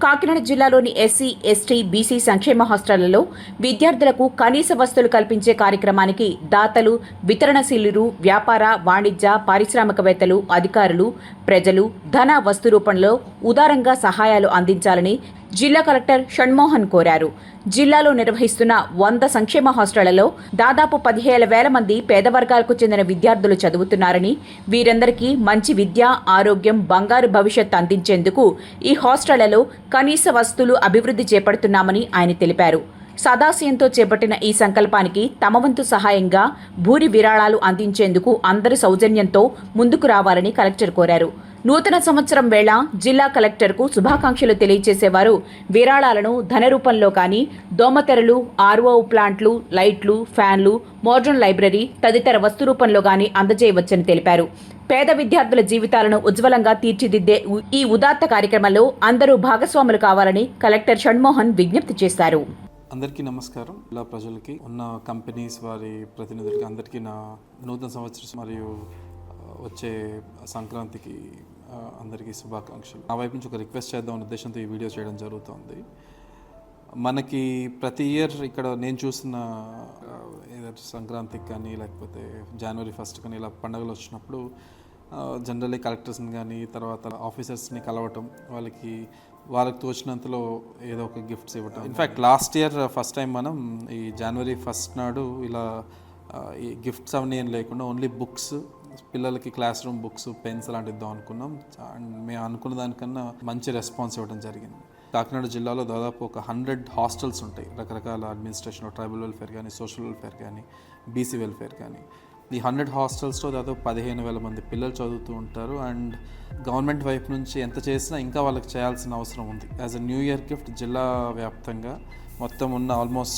కాకినాడ జిల్లాలోని SC ST BC సంక్షేమ హాస్టళ్ళలో విద్యార్థులకు కనీస వస్తువులు కల్పించే కార్యక్రమానికి దాతలు వితరణశీలురు వ్యాపార వాణిజ్య పారిశ్రామికవేత్తలు అధికారులు ప్రజలు ధన వస్తు రూపంలో ఉదారంగా సహాయాలు అందించాలని జిల్లా కలెక్టర్ షణ్మోహన్ కోరారు. జిల్లాలో నిర్వహిస్తున్న వంద సంక్షేమ హాస్టళ్ళలో దాదాపు పదిహేను వేల మంది పేద వర్గాలకు చెందిన విద్యార్థులు చదువుతున్నారని వీరందరికీ మంచి విద్య ఆరోగ్యం బంగారు భవిష్యత్ అందించేందుకు ఈ హాస్టళ్ళలో కనీస వస్తువులు అభివృద్ధి చేపడుతున్నామని ఆయన తెలిపారు. సదాశయంతో చేపట్టిన ఈ సంకల్పానికి తమ వంతు సహాయంగా భూరి విరాళాలు అందించేందుకు అందరి సౌజన్యంతో ముందుకు రావాలని కలెక్టర్ కోరారు. నూతన సంవత్సరం వేళ జిల్లా కలెక్టర్కు శుభాకాంక్షలు తెలియజేసేవారు. విరాళాలను ధన రూపంలో కానీ దోమతెరలు ఆర్ఓ ప్లాంట్లు లైట్లు ఫ్యాన్లు మోడ్రన్ లైబ్రరీ తదితర వస్తు రూపంలో కానీ అందజేయవచ్చని తెలిపారు. పేద విద్యార్థుల జీవితాలను ఉజ్వలంగా తీర్చిదిద్దే ఈ ఉదాత్త కార్యక్రమంలో అందరూ భాగస్వాములు కావాలని కలెక్టర్ షణ్మోహన్ విజ్ఞప్తి చేశారు. అందరికీ నమస్కారం. ఇలా ప్రజలకి ఉన్న కంపెనీస్ వారి ప్రతినిధులకి అందరికీ నా నూతన సంవత్సరం మరియు వచ్చే సంక్రాంతికి అందరికీ శుభాకాంక్షలు. నా వైపు నుంచి ఒక రిక్వెస్ట్ చేద్దాం ఉద్దేశంతో ఈ వీడియో చేయడం జరుగుతుంది. మనకి ప్రతి ఇయర్ ఇక్కడ నేను చూసిన సంక్రాంతికి కానీ లేకపోతే జనవరి ఫస్ట్ కానీ ఇలా పండుగలు వచ్చినప్పుడు జనరల్లీ కలెక్టర్స్ని కానీ తర్వాత ఆఫీసర్స్ని కలవటం వాళ్ళకి వాళ్ళకి తోచినంతలో ఏదో ఒక గిఫ్ట్స్ ఇవ్వటం. In fact last year first time మనం ఈ జనవరి ఫస్ట్ నాడు ఇలా ఈ గిఫ్ట్స్ అవన్నీ ఏం లేకుండా ఓన్లీ బుక్స్ పిల్లలకి క్లాస్ రూమ్ బుక్స్ పెన్స్ అలాంటివి ఇద్దాం అనుకున్నాం. అండ్ మేము అనుకున్న దానికన్నా మంచి రెస్పాన్స్ ఇవ్వడం జరిగింది. కాకినాడ జిల్లాలో దాదాపు ఒక హండ్రెడ్ హాస్టల్స్ ఉంటాయి. రకరకాల అడ్మినిస్ట్రేషన్ ట్రైబల్ వెల్ఫేర్ కానీ సోషల్ వెల్ఫేర్ కానీ బీసీ వెల్ఫేర్ కానీ ఈ హండ్రెడ్ హాస్టల్స్లో దాదాపు పదిహేను వేల మంది పిల్లలు చదువుతూ ఉంటారు. అండ్ గవర్నమెంట్ వైపు నుంచి ఎంత చేసినా ఇంకా వాళ్ళకి చేయాల్సిన అవసరం ఉంది. As a new year gift జిల్లా వ్యాప్తంగా మొత్తం ఉన్న ఆల్మోస్ట్